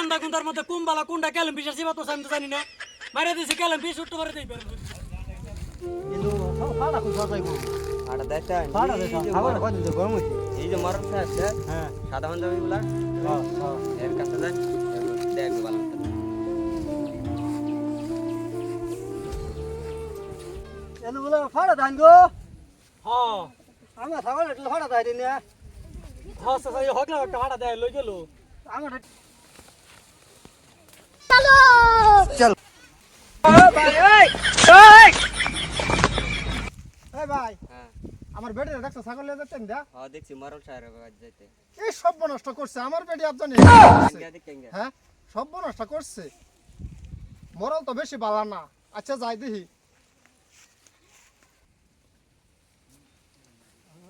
আন্দা কুন্দার মধ্যে কুম্বালা কুন্ডা কেলেম পিসের সিবা তো আমি তো জানি না। মারে দিছি কেলেম পিস উঠতে পারে হ্যাঁ? সাদা পাঞ্জাবি গুলা হ্যাঁ হ্যাঁ। এর কাছে যান দেখ ভালো এনে বলে ফাটা ধান গো। হ একটু দিন। একটা দেয় লই গেল। আমার এই ভাই হ্যাঁ। আমার বেডে দেখছ ছাগল লিয়ে যেতেন দা হ্যাঁ দেখছি বাড়ি যাইতে। এই সব নষ্ট করছে আমার বেডে আপনি হ্যাঁ সব নষ্ট করছে। মরল তো বেশি বালা না। আচ্ছা যাই দেখি।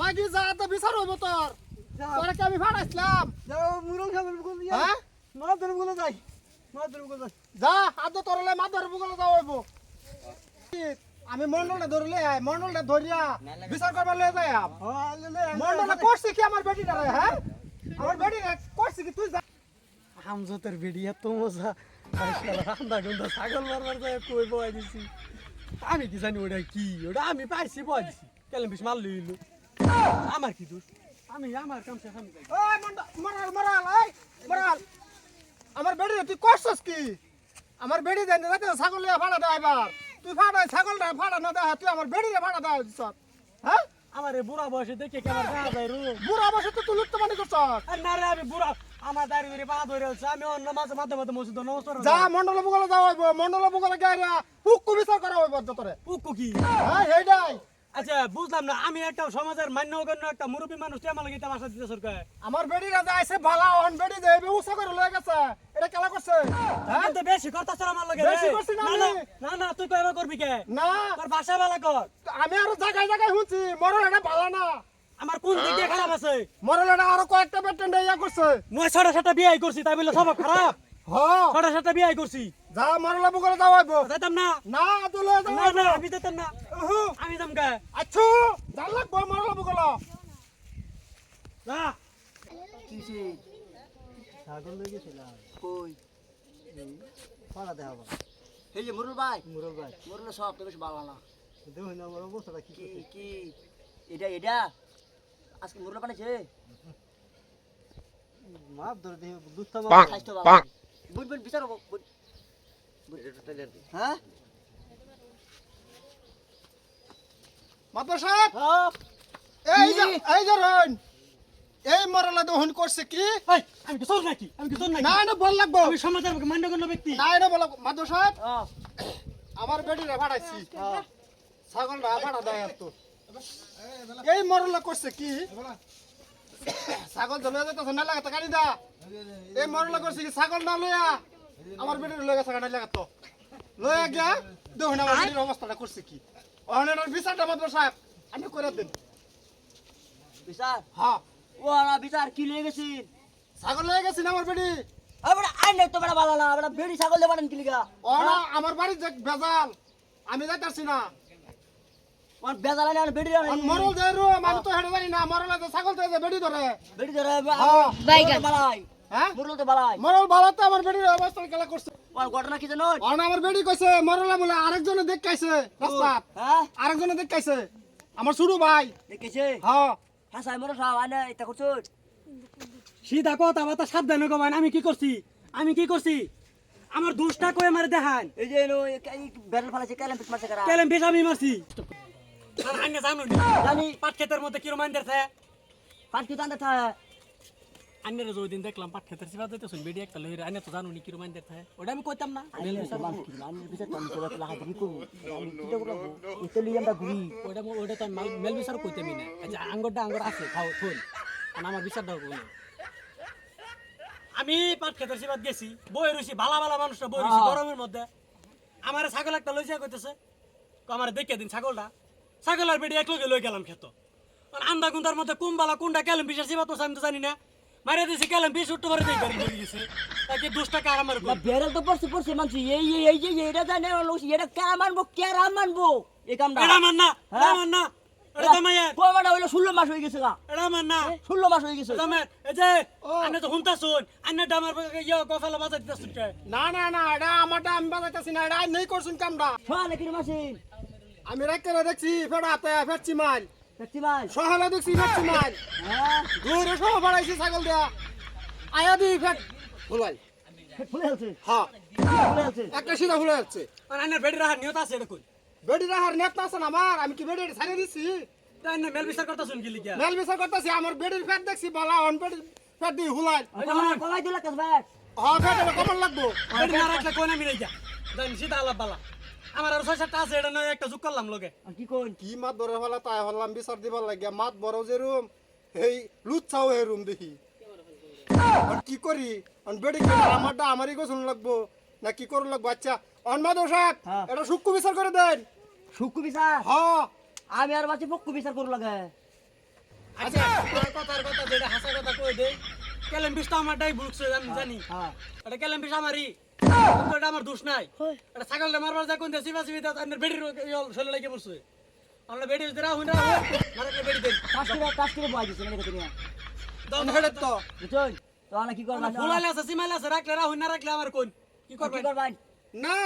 মাগি যা তো বিচার হইব তোর তোরে কি আমি ভাড়াইছিলাম হ্যাঁ? যা আদ তোরলে মাদর বুগলা যাও হইব। আমি মন্ডলটা ধরলে মন্ডলটা ধরিয়া বিচার করবার লয়ে যাই মন্ডলটা করছে কি আমার বেটিটা রে হ্যাঁ? আমার বেটি করছে কি তুই যা। আমজদের বিডি এত মজা। আন্দা কুন্দা ছাগল মারবার যায় কই বয় দিছি? আমি কি জানি ওটা কি? ওটা আমি পাইছি বয় দিছি কেলেম পিস মার লইলো আমার কি দোষ? আমি আমার কাম শেষ আমি মরাল মরাল মরাল। আমার বেটি তুই করছস কি? আমার বেটি দেন যাতে ছাগল লিয়া ভাড়া দেয় এবার। তুই ভাড়া ছাগলটা ভাড়া না দেয় তুই আমার বেটিরে ভাড়া দেয় দিছ হ্যাঁ? আমার এই বুড়া বয়সে দেখে কেমন বুড়া বসে তো তুই লুটতে মানে করছস। আর না রে আমি বুড়া আমার দাঁড়িয়ে ধরে পা ধরে আছে আমি অন্য মাঝে মাঝে মাঝে মসজিদ নমস্কার যা মন্ডল বুগলে যাওয়া হইব মন্ডল বুগলে গিয়া হুক্কু বিচার করা হইব যতরে উকু কি? হ্যাঁ আচ্ছা বুঝলাম না আমি একটা সমাজের মান্য গণ্য একটা মুরব্বী মানুষ আমার লাগে দিতে সরকার। আমার বেটি রাজা আইছে ভালা অন বেটি দে উসা করে লয়ে গেছে। এটা কেলা করছে? হ্যাঁ? কিন্তু বেশি করতাছ আমার লাগে বেশি না না না তুই কইবা করবি কে? না। তোর বাসা বেলা কর। আমি আরও জায়গায় জায়গায় শুনছি মরল এটা ভালো না। আমার কোন দিক দিয়ে খারাপ আছে? মরল এটা আরও কয়েকটা বেটেন্ড ইয়া করছে। মই ছটা সাতটা বিয়ে করছি তাই বলে সব খারাপ। হ। ছটা সাতটা বিয়ে করছি। যা মরল বুগলে যাওয়া হইব যাইতাম না। না তুলে না না আমি যেতাম না। আমি যাম কে আচ্ছু জান লাগবো মরল বুগলে যা। ছাগল লয়ে গেছিলাম। কই? পাড়া দেখাবো এই যে মুরুল ভাই। মুরল ভাই। মুরুল সব তো বেশ ভালো না। দেখুন না আমার অবস্থাটা কি কি কি? এটা এটা? আজকে মুরুল বানাইছে? মাপ ধরে দুধটা স্বাস্থ্য ভালো। বুঝ বুঝ বিচার বুঝ বুঝ এটা তাইলে হ্যাঁ? মাতবা সাহেব! হ্যাঁ। এই যে এই যে রন এই মরলা দহন করছে কি? আমি কি চোর নাকি? আমি কি চোর নাকি? না না বল লাগবো। আমি সমাজের মান্য গণ্য ব্যক্তি। না না বল মাধব সাহেব হ্যাঁ। আমার বেটিরে ভাড়াইছি ছাগল না ভাড়া দেয় তো। এই মরলা করছে কি? ছাগল ধরে যেতেছে না লাগাতে গাড়ি দা। এই মরলা করছে কি ছাগল না লইয়া? আমার বেটির লয়ে গেছে গাড়ি লাগাতো। লইয়া গিয়া দেখুন আমার বেটির অবস্থাটা করছে কি? ওখানে বিচারটা মাধব সাহেব আমি করে দিন। বিচার? হ্যাঁ। ও না বিচার কি লিয়ে গেছি? ছাগল লয়ে গেছি না আমার বেটি? আমরা আই নাই তো বড় ভালো না আমরা বেড়ি ছাগল দেবান কি লিগা? ওরা আমার বাড়ির যে বেজাল আমি যাইতাছি না। কোন বেজালা না বেড়ি আর মরল দে রো আমি তো হেঁটে না মরল যে ছাগল তো যে ধরে। বেড়ি ধরে হ্যাঁ। বাইগান। বালাই। হ্যাঁ? মুরুল তো বালাই। মরল ভালো তো আমার বেটির অবস্থা খেলা করছে। কোন ঘটনা কি জানো? আর আমার বেটি কইছে মরলা বলে আরেকজনে দেখাইছে রাস্তা। হ্যাঁ? আরেকজনে দেখাইছে। আমার ছোট ভাই। দেখেছে হ্যাঁ। হ্যাঁ সাই মরো সাহ আনে এটা করছ? সিধা কথা বাতা সাবধানে কবান আমি কি করছি? আমি কি করছি? আমার দোষটা কই আমার দেখান? এই যে নো এই ফালাছে কেলেম পিট মারছে করা? কেলেম আমি মারছি। জানো জানি। পাট ক্ষেতের মধ্যে কিরম আন্দের থাকে পাঁচ কি জানতে থা আন্নের ওই দিন দেখলাম পাট ক্ষেতের সিবা দিতে শুন বেডি একটা লইরে আন্নে তো জানো নি কিরম আন্দের থাকে ওটা আমি কইতাম না। আমি বিচার তো আমি চলে লাগা দিই করব আমি কি করব। এটা লিয়ে আমরা ঘুরি। ওটা ওটা তো মেল বিচার কইতামই না। আচ্ছা আঙ্গরটা আঙ্গর আছে খাও থুন। আমার বিচারটা হবে না। আমি পাট খেতের সিবাদ গেছি বই রয়েছি ভালা ভালা মানুষটা বই রয়েছি। গরমের মধ্যে। আমার ছাগল একটা লই যা করতেছে আমার দেখে দিন ছাগলটা। ছাগলের বেড়ি এক লগে লই গেলাম খেত। আর আন্দা গুন্দার মধ্যে কুম্বালা কুন্ডা কেলেম বিশেষ সিবাদ তো আমি তো জানি না। মারিয়া দিয়েছি কেলেম বিশ উঠতে পারে দেই গাড়ি গেছে। তাকে দশ টাকা আর আমার না বেড়াল তো পড়ছে পড়ছে মানুষ এই এই এই যে এটা জানে লোক এটা কেরা মানবো কেরা মানবো? এই কামটা। এটা মান না এটা হ্যাঁ? মান না এটা তো মায়ের কমাটা হইল ষোলো মাস হয়ে গেছে গা। এটা মান না ষোলো মাস হয়ে গেছে। দামের এই যে আন্না তো হুনতা শুন আন্না ডামার ইয়া গফালা বাজাই না না না এটা আমারটা আমি বাজাইতেছি না এটা নেই করছুন কামটা। সোহালে কিনে মাসিন আমি রাখতে দেখছি? ফের হাতে ফেরছি মাল দেখছি মাস সহালে দেখছি ফেরছি মাল হ্যাঁ? দূরে সহ বাড়াইছি ছাগল দেয়া। আয়া দি ফের ভুলাই ফুলে আছে হ্যাঁ। ফুলে আছে একটা সিধা যাচ্ছে আর আন্নার বেড়ি রাহার নিয়ত আছে এটা কই বেডি রাহার নেট আছে না আমার। আমি কি বেডি ছাড়িয়ে দিচ্ছি তাই না মেল বিচার করতে শুন গিলি গিয়া মেল বিচার করতেছি আমার বেডির ফেট দেখছি বলা অন বেডির ফেট দিয়ে হুলাই কমাই দিলে কাজ ভাই। হ্যাঁ ফেট কমন লাগবো। বেড়ি না রাখলে কোন আমি নাই যা জানি সিধা আলাপ বালা। আমার আর ছয় সাতটা আছে এটা নয় একটা যোগ করলাম লগে। কি কোন কি মাত বড় হলা তাই হলাম বিচার দিবার লাগিয়া। মাত বড় যে রুম এই লুচ্ছাও এই রুম দেখি। আর কি করি? অন বেডি কে আমারটা আমারই গোছন লাগবো। না কি করুন লাগবো? আচ্ছা অন সাহেব হ্যাঁ। এটা সূক্ষ্ম বিচার করে দেন। শুকু বিচার? হ্যাঁ। আমি আর বাচ্চা পক্কু বিচার করু লাগে। আচ্ছা কথার কথা যেটা হাসা কথা কই দে কেলেম বিশটা আমারটাই বুলছে আমি জানি হ্যাঁ এটা কেলেম বিশ আমারই। কিন্তু আমার দোষ নাই। এটা ছাগলটা মারবার যা কোন দেশি বাসি বিদা আন্নার বেড়ির শরীর লাগে পড়ছে। আমরা বেড়ি যদি রাহুন রাহুন মারাকে বেড়ি দেন কাজ করে কাজ করে দিছে নাকি তুমি দাও অন তো। বুঝছেন? তো আমরা কি করব ফুলালে আছে সিমাইলে আছে রাখলে রাহুন না রাখলে আমার কোন কি কি করবেন? করবেন? না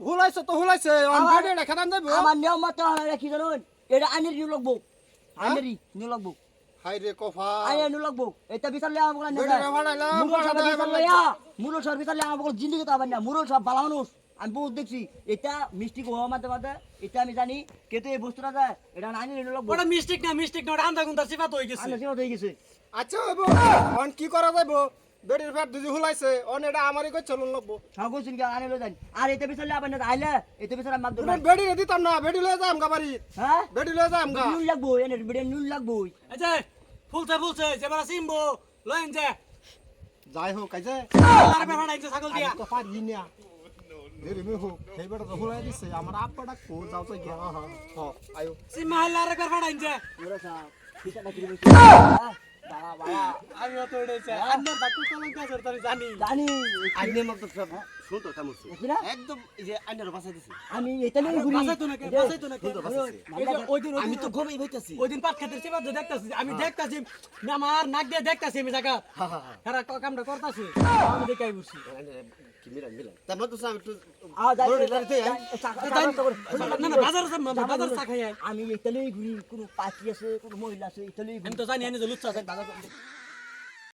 হুলাইছে তো হুলাইছে অন বেডি এটা খেদান দেবো। আমার নিয়ম মতো হলে কি জানুন। এটা আনের নিউ লাগবো। আনের নিউ লাগবো। হাই কফা। আনের নিউ লাগবো এটা বিচার লিয়া আমাকে বেডি মুরল সব ভাড়া বিচার লিয়া মুরল সব বিচার লিয়া আমাকে জিন্দগি তো আবার না। মুরল সব ভালো মানুষ। আমি বহুত দেখছি। এটা মিষ্টি হওয়া মাঝে মাঝে এটা আমি জানি। কিন্তু এই বস্তুটা যায় এটা ওটা না মিস্টেক না ওটা আন্দা গুন্দার সিফাত হয়ে গেছে। হয়ে আচ্ছা কি করা যাইব? বেডির ফেট দুজি হুলাইছে অন এটা আমারই কই চলন লাগবো সব শুনকে আনে লই যান আর বিচার লিয়া আবার না আইলে বিচার আমি মাপ দেব তুমি বেডি রে দিতাম না বেডি লয়ে যাম গাবারি হ্যাঁ? বেডি লয়ে যাম গা। নুন লাগবো এনে বিড়ে নুন লাগবো আচ্ছা ফুলছে ফুলছে যেবার সিম্বো লয়েন যে। যাই হোক কাজে আল্লাহর বেড়া ডাইছে ছাগল দিয়া। তো পারি না। দেরি মে হোক সেই বেটা তো হুলাই দিছে আমার আব্বাটা কো যাও তো গিয়া হ্যাঁ। হ্যাঁ আয়ো। সিম্মা আল্লাহর বেড়া ডাইছে মুরল সব বিচারটা কি হ্যাঁ। আমি বাকু কলঙ্ক আছে জানি। জানি। আইনের মতো সব। শুনতো কেমন একদম এই যে আইনের বাসা দিছি আমি এটা নিয়ে ঘুরি। ওই দিন তো ঘুমাই বইতাছি ওই দিন পাট খেতে সেবা তো দেখতাছি। আমি দেখতাছি আমার নাক দিয়ে দেখতাছি আমি জায়গা। কামটা করতাছি। আমি দেখাই আমি ইতালি ঘুরি কোনো পাখি আছে কোনো মহিলা আছে ইতালি আমি তো জানি এনে যে আছে